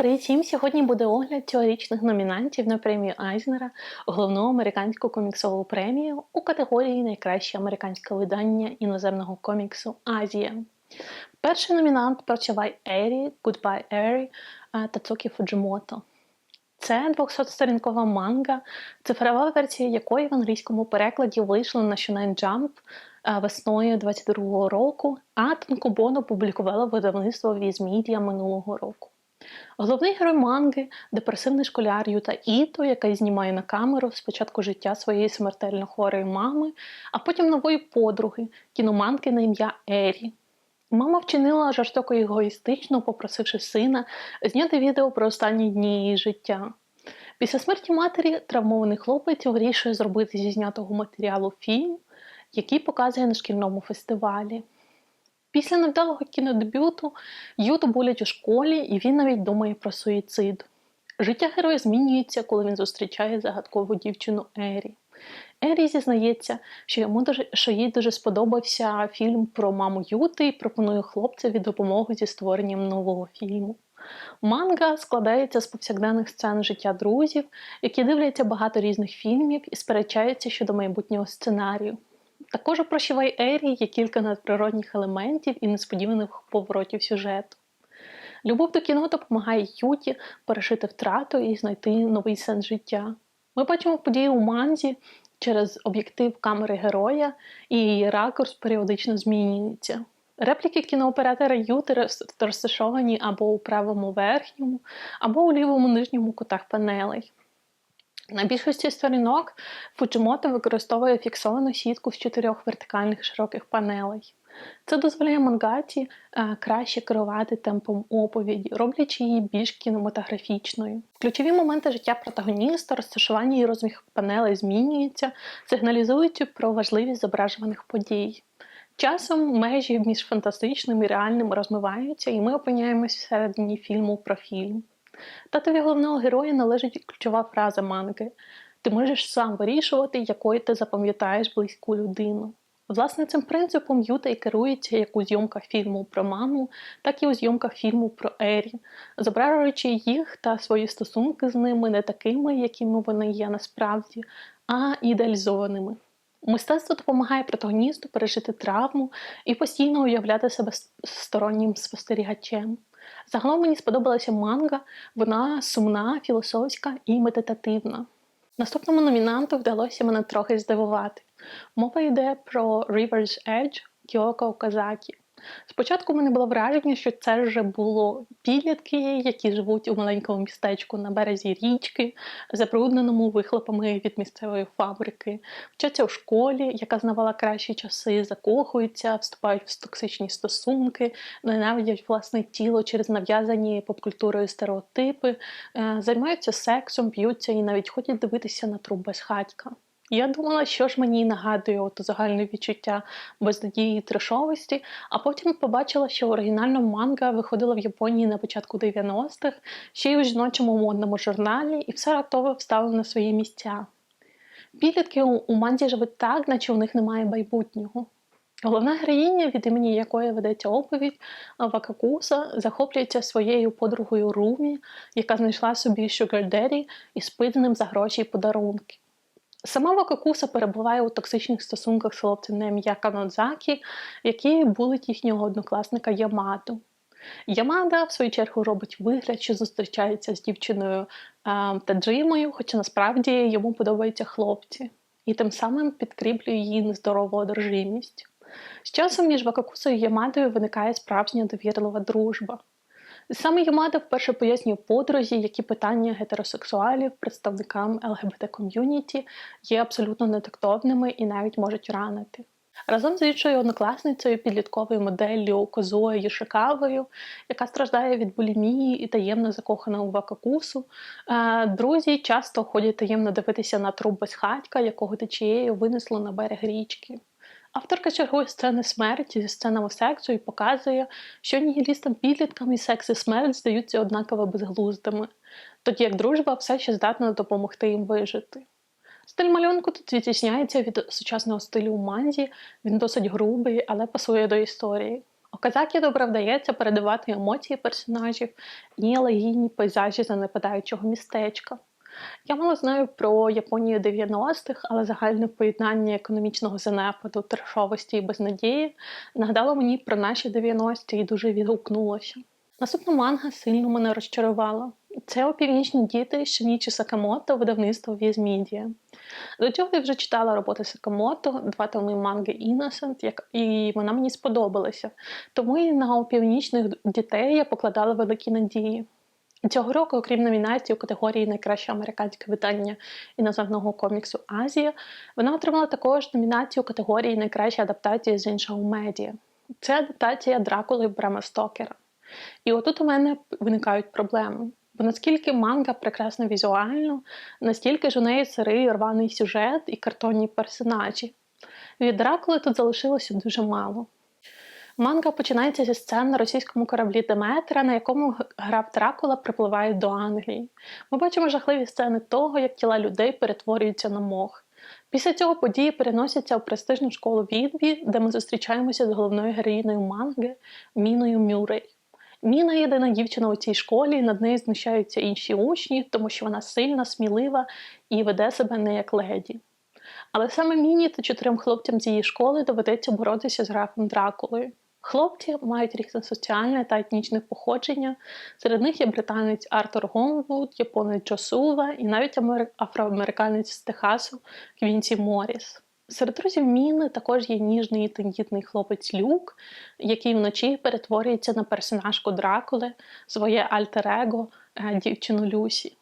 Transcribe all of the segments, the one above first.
Привіт всім! Сьогодні буде огляд цьогорічних номінантів на премію Айзнера, головну американську коміксову премію у категорії Найкраще американське видання іноземного коміксу Азія. Перший номінант працювай Ері, Goodbye Ері Тацукі Фуджимото. Це 200-сторінкова манга, цифрова версія якої в англійському перекладі вийшла на Shonen Jump весною 22-го року, а Танкобон опублікувало видавництво Візмідія минулого року. Головний герой манги депресивний школяр Юта Іто, який знімає на камеру спочатку життя своєї смертельно хворої мами, а потім нової подруги, кіноманки на ім'я Ері. Мама вчинила жорстоко і егоїстично, попросивши сина зняти відео про останні дні її життя. Після смерті матері травмований хлопець вирішує зробити зі знятого матеріалу фільм, який показує на шкільному фестивалі. Після невдалого кінодебюту Юту болять у школі, і він навіть думає про суїцид. Життя героя змінюється, коли він зустрічає загадкову дівчину Ері. Ері зізнається, що йому дуже, що їй дуже сподобався фільм про маму Юти і пропонує хлопцеві допомогу зі створенням нового фільму. Манга складається з повсякденних сцен життя друзів, які дивляться багато різних фільмів і сперечаються щодо майбутнього сценарію. Також у «Прощавай Ері є кілька надприродних елементів і несподіваних поворотів сюжету. Любов до кіно допомагає Юті перешити втрату і знайти новий сенс життя. Ми бачимо події у манзі через об'єктив камери героя, і її ракурс періодично змінюється. Репліки кінооператора Юти розташовані або у правому верхньому, або у лівому нижньому кутах панелей. На більшості сторінок Фуджимото використовує фіксовану сітку з чотирьох вертикальних широких панелей. Це дозволяє мангаті е, краще керувати темпом оповіді, роблячи її більш кінематографічною. Ключові моменти життя протагоніста, розташування і розміх панелей змінюються, сигналізуючи про важливість зображуваних подій. Часом межі між фантастичним і реальним розмиваються, і ми опиняємось всередині фільму про фільм. Татові головного героя належить ключова фраза манги: ти можеш сам вирішувати, якою ти запам'ятаєш близьку людину. Власне, цим принципом Юта і керується як у зйомках фільму про маму, так і у зйомках фільму про Ері, зображуючи їх та свої стосунки з ними не такими, якими вони є насправді, а ідеалізованими. Мистецтво допомагає протагоністу пережити травму і постійно уявляти себе стороннім спостерігачем. Загалом мені сподобалася манга, вона сумна, філософська і медитативна. Наступному номінанту вдалося мене трохи здивувати. Мова йде про River's Edge Кіоко Оказакі. Спочатку в мене було враження, що це вже було підлітки, які живуть у маленькому містечку на березі річки, забрудненому вихлопами від місцевої фабрики, вчаться у школі, яка знавала кращі часи, закохуються, вступають в токсичні стосунки, ненавидять власне тіло через нав'язані попкультурою стереотипи, е, займаються сексом, п'ються і навіть ходять дивитися на труп безхатька. Я думала, що ж мені нагадує от загальне відчуття безнадії і трешовості, а потім побачила, що оригінальна манга виходила в Японії на початку 90-х, ще й у жіночому модному журналі, і все раптово вставив на свої місця. Підлітки у манзі живуть так, наче у них немає майбутнього. Головна героїня, від імені якої ведеться оповідь, Вакакуса, захоплюється своєю подругою Румі, яка знайшла собі Sugar Daddy і спить за гроші й подарунки. Сама Вакакуса перебуває у токсичних стосунках з хлопцем на Канодзакі, який булить їхнього однокласника Ямаду. Ямада, в свою чергу, робить вигляд, що зустрічається з дівчиною е, Таджимою, хоча насправді йому подобаються хлопці, і тим самим підкріплює її нездорову одержимість. З часом між Вакакусою і Ямадою виникає справжня довірлива дружба. Саме Юмада вперше пояснює подорожі, які питання гетеросексуалів, представникам ЛГБТ ком'юніті є абсолютно нетактовними і навіть можуть ранити. Разом з іншою однокласницею підлітковою моделлю Козою Юшикавою, яка страждає від булімії і таємно закохана у Вакакусу, е, друзі часто ходять таємно дивитися на труп безхатька, якого течією винесло на берег річки. Авторка чергує сцени смерті зі сценами сексу і показує, що нігілістам підліткам і секс і смерть здаються однаково безглуздими, тоді як дружба все ще здатна допомогти їм вижити. Стиль малюнку тут відрізняється від сучасного стилю манзі, він досить грубий, але пасує до історії. У Казакі добре вдається передавати емоції персонажів і елегійні пейзажі занепадаючого містечка. Я мало знаю про Японію 90-х, але загальне поєднання економічного занепаду, трешовості і безнадії нагадало мені про наші 90-ті і дуже відгукнулося. Наступна манга сильно мене розчарувала. Це опівнічні діти Шинічі Сакамото, видавництво Візмідія. До цього я вже читала роботи Сакамото, два томи манги Innocent, як... і вона мені сподобалася. Тому і на опівнічних дітей я покладала великі надії. Цього року, окрім номінації у категорії Найкраще американське видання іноземного коміксу Азія, вона отримала також номінацію у категорії Найкраща адаптація з іншого медіа. Це адаптація Дракули Брама Стокера. І отут у мене виникають проблеми. Бо наскільки манга прекрасна візуально, настільки ж у неї сирий рваний сюжет і картонні персонажі. Від Дракули тут залишилося дуже мало. Манга починається зі сцен на російському кораблі Деметра, на якому граф Дракула припливає до Англії. Ми бачимо жахливі сцени того, як тіла людей перетворюються на мох. Після цього події переносяться у престижну школу Відбі, де ми зустрічаємося з головною героїною манги Міною Мюррей. Міна єдина дівчина у цій школі, і над нею знущаються інші учні, тому що вона сильна, смілива і веде себе не як леді. Але саме Міні та чотирьом хлопцям цієї школи доведеться боротися з графом Дракулою. Хлопці мають різне соціальне та етнічне походження. Серед них є британець Артур Гонвуд, японець Джосува і навіть афроамериканець з Техасу Квінсі Моріс. Серед друзів Міни також є ніжний і тендітний хлопець Люк, який вночі перетворюється на персонажку Дракули, своє альтер-его, е, дівчину Люсі.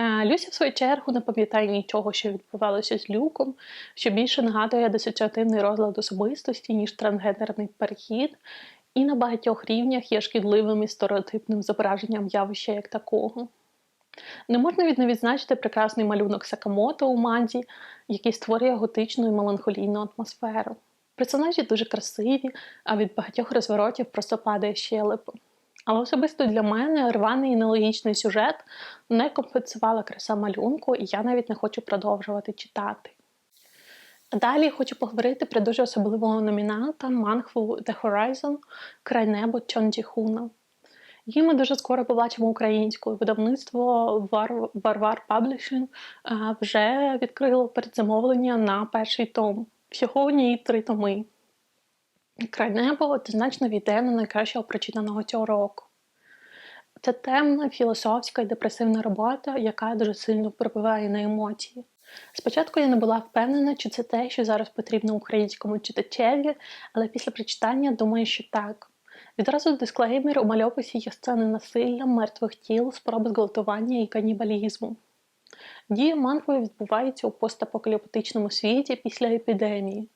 Люся, в свою чергу, не пам'ятає нічого, що відбувалося з люком, що більше нагадує дисоціативний розлад особистості, ніж трансгендерний перехід, і на багатьох рівнях є шкідливим і стереотипним зображенням явища як такого. Не можна від не відзначити прекрасний малюнок Сакамото у манзі, який створює готичну і меланхолійну атмосферу. Персонажі дуже красиві, а від багатьох розворотів просто падає щелепо. Але особисто для мене рваний і нелогічний сюжет не компенсувала краса малюнку, і я навіть не хочу продовжувати читати. Далі хочу поговорити про дуже особливого номінанта мангву The Horizon Край небо Чонджі Хуна. Її ми дуже скоро побачимо українською. Видавництво Варвар Publishing вже відкрило передзамовлення на перший том. Всього в ній три томи. Край небо однозначно війде на найкращого прочитаного цього року. Це темна, філософська і депресивна робота, яка дуже сильно впливає на емоції. Спочатку я не була впевнена, чи це те, що зараз потрібно українському читачеві, але після прочитання думаю, що так. Відразу дисклеймер у мальописі є сцени насилля, мертвих тіл, спроби зґвалтування і канібалізму. Дія манхви відбувається у постапокаліптичному світі після епідемії.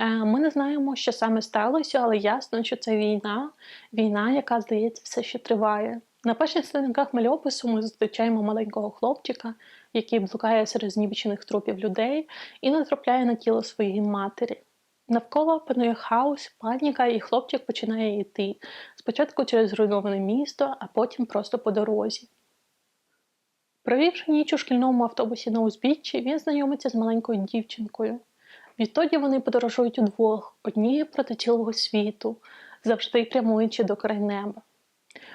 Е, ми не знаємо, що саме сталося, але ясно, що це війна, війна, яка, здається, все ще триває. На перших сторінках мальопису ми зустрічаємо маленького хлопчика, який блукає серед знівечених трупів людей і натрапляє на тіло своєї матері. Навколо панує хаос, паніка, і хлопчик починає йти спочатку через зруйноване місто, а потім просто по дорозі. Провівши ніч у шкільному автобусі на узбіччі, він знайомиться з маленькою дівчинкою. Відтоді вони подорожують удвох, однією проти цілого світу, завжди прямуючи до край неба.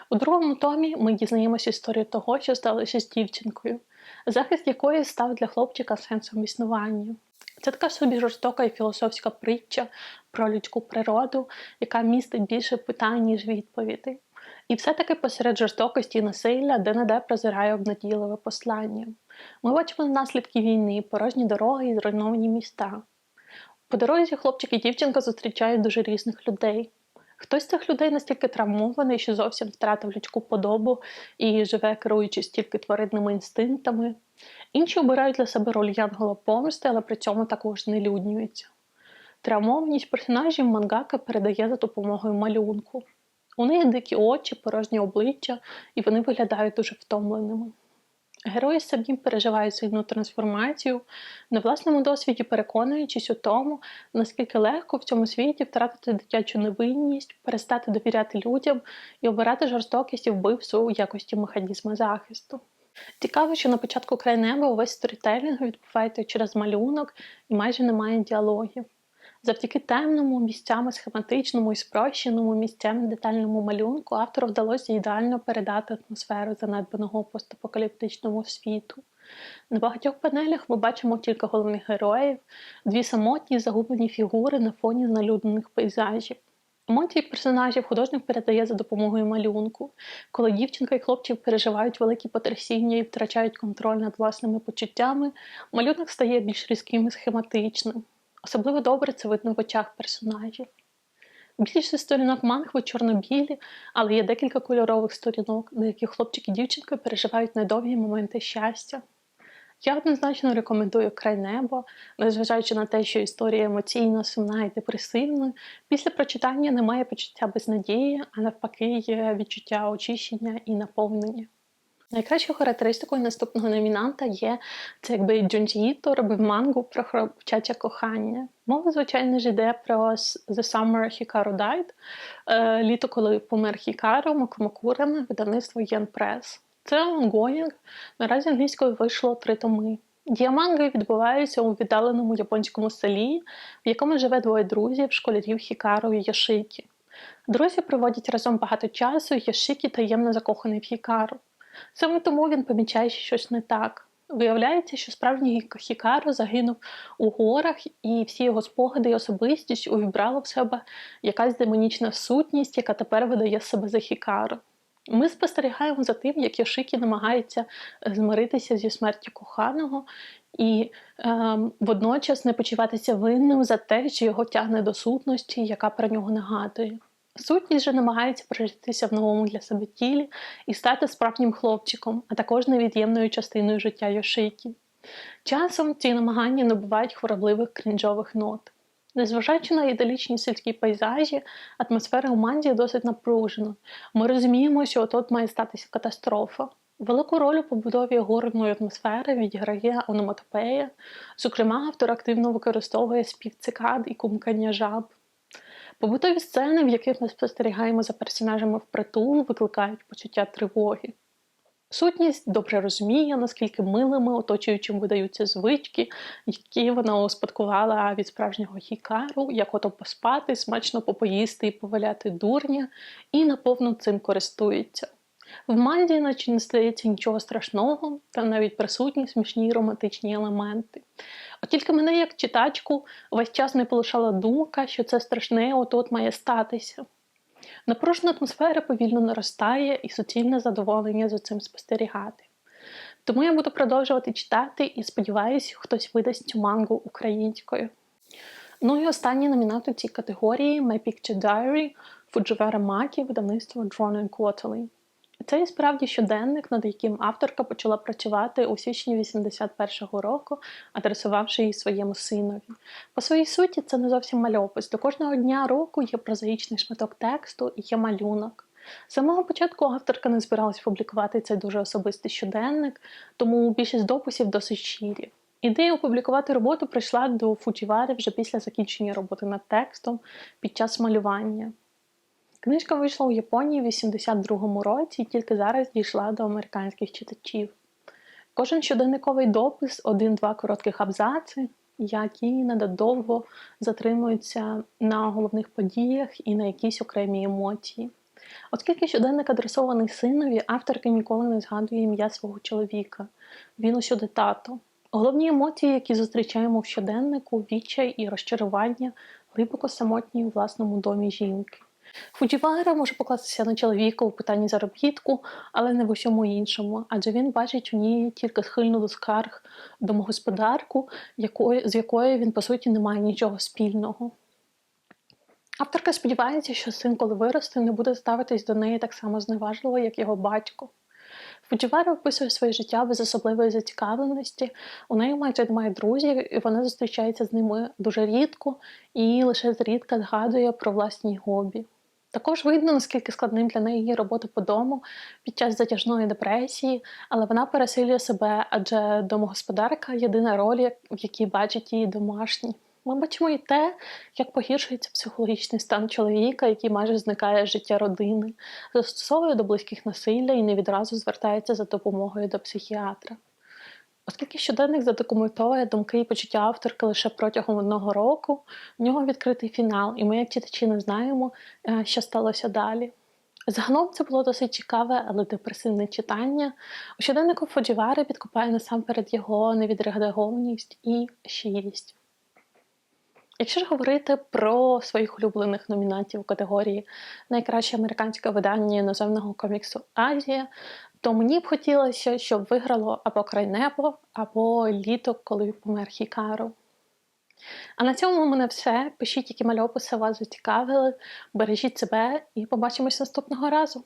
У другому томі ми дізнаємося історію того, що сталося з дівчинкою, захист якої став для хлопчика сенсом існування. Це така собі жорстока і філософська притча про людську природу, яка містить більше питань, ніж відповідей. І все-таки посеред жорстокості і насилля де-не-де прозирає обнадійливе послання. Ми бачимо наслідки війни, порожні дороги і зруйновані міста. По дорозі хлопчик і дівчинка зустрічають дуже різних людей. Хтось з цих людей настільки травмований, що зовсім втратив людську подобу і живе, керуючись тільки тваринними інстинктами. Інші обирають для себе роль янгола помсти, але при цьому також не люднюються. Травмованість персонажів мангака передає за допомогою малюнку. У них дикі очі, порожні обличчя, і вони виглядають дуже втомленими. Герої самі переживають сильну трансформацію, на власному досвіді переконуючись у тому, наскільки легко в цьому світі втратити дитячу невинність, перестати довіряти людям і обирати жорстокість і вбивство у якості механізму захисту. Цікаво, що на початку край неба увесь сторітелінг відбувається через малюнок і майже немає діалогів. Завдяки темному, місцями схематичному і спрощеному місцями детальному малюнку автору вдалося ідеально передати атмосферу занедбаного постапокаліптичному світу. На багатьох панелях ми бачимо кілька головних героїв, дві самотні загублені фігури на фоні налюднених пейзажів. Емоції персонажів художник передає за допомогою малюнку. Коли дівчинка і хлопчик переживають великі потрясіння і втрачають контроль над власними почуттями, малюнок стає більш різким і схематичним. Особливо добре це видно в очах персонажів. Більшість сторінок мангви чорно-білі, але є декілька кольорових сторінок, де які хлопчик і дівчинка переживають недовгі моменти щастя. Я однозначно рекомендую край небо, незважаючи на те, що історія емоційно сумна і депресивна. Після прочитання немає почуття безнадії, а навпаки, є відчуття очищення і наповнення. Найкращою характеристикою наступного номінанта є це якби Джунджіто робив мангу про хлопчаче кохання. Мова, звичайно ж, йде про The Summer Hikaru Died, е, літо, коли помер Хікару, Макумакурами, видавництво Yen Press. Це онгоїнг. Наразі англійською вийшло три томи. Діаманги відбуваються у віддаленому японському селі, в якому живе двоє друзів, школярів Хікару і Яшикі. Друзі проводять разом багато часу, Яшикі таємно закоханий в Хікару. Саме тому він помічає, що щось не так. Виявляється, що справжній Хікару загинув у горах, і всі його спогади і особистість увібрала в себе якась демонічна сутність, яка тепер видає себе за Хікару. Ми спостерігаємо за тим, як Йошикі намагається змиритися зі смертю коханого і е, водночас не почуватися винним за те, що його тягне до сутності, яка про нього нагадує. Сутність же намагається прожитися в новому для себе тілі і стати справжнім хлопчиком, а також невід'ємною частиною життя Йошикі. Часом ці намагання набувають хворобливих крінжових нот. Незважаючи на ідалічні сільські пейзажі, атмосфера у Мандії досить напружена. Ми розуміємо, що от має статися катастрофа. Велику роль у побудові горної атмосфери відіграє ономатопея. Зокрема, автор активно використовує спів цикад і кумкання жаб. Побутові сцени, в яких ми спостерігаємо за персонажами впритул, викликають почуття тривоги. Сутність добре розуміє, наскільки милими оточуючим видаються звички, які вона успадкувала від справжнього хікару, як ото поспати, смачно попоїсти і поваляти дурня, і наповну цим користується. В Манді, наче не стається нічого страшного, там навіть присутні смішні романтичні елементи. От тільки мене, як читачку, весь час не полишала думка, що це страшне от-от має статися. Напружена атмосфера повільно наростає і суцільне задоволення за цим спостерігати. Тому я буду продовжувати читати і сподіваюся, хтось видасть цю мангу українською. Ну і останній номінат у цій категорії My Picture Diary Фудживера Макі, видавництво Drawn Quarterly. Це і справді щоденник, над яким авторка почала працювати у січні 81-го року, адресувавши її своєму синові. По своїй суті, це не зовсім мальопис. До кожного дня року є прозаїчний шматок тексту і є малюнок. З самого початку авторка не збиралась публікувати цей дуже особистий щоденник, тому більшість дописів досить щирі. Ідея опублікувати роботу прийшла до Фуджівари вже після закінчення роботи над текстом під час малювання. Книжка вийшла у Японії в 82-му році і тільки зараз дійшла до американських читачів. Кожен щоденниковий допис, один-два коротких абзаци, які недовго затримуються на головних подіях і на якісь окремі емоції. Оскільки щоденник адресований синові, авторка ніколи не згадує ім'я свого чоловіка. Він усюди тато. Головні емоції, які зустрічаємо в щоденнику, відчай і розчарування, глибоко самотні у власному домі жінки. Фуджівара може покластися на чоловіка у питанні заробітку, але не в усьому іншому, адже він бачить у ній тільки схильну до скарг домогосподарку, з якою він, по суті, не має нічого спільного. Авторка сподівається, що син, коли виросте, не буде ставитись до неї так само зневажливо, як його батько. Фуджівара описує своє життя без особливої зацікавленості. У неї майже немає друзів, і вона зустрічається з ними дуже рідко і лише зрідка згадує про власні хобі. Також видно, наскільки складним для неї є робота по дому під час затяжної депресії, але вона пересилює себе, адже домогосподарка єдина роль, в якій бачить її домашні. Ми бачимо і те, як погіршується психологічний стан чоловіка, який майже зникає з життя родини, застосовує до близьких насилля і не відразу звертається за допомогою до психіатра. Оскільки щоденник задокументовує думки і почуття авторки лише протягом одного року, в нього відкритий фінал, і ми, як читачі, не знаємо, е, що сталося далі. Загалом це було досить цікаве, але депресивне читання. У щоденнику Фоджівари підкупає насамперед його невідредагованість і щирість. Якщо ж говорити про своїх улюблених номінантів у категорії найкраще американське видання іноземного коміксу Азія, то мені б хотілося, щоб виграло або край небо, або літо, коли помер Хікару. А на цьому у мене все. Пишіть, які мальописи вас зацікавили, бережіть себе і побачимось наступного разу.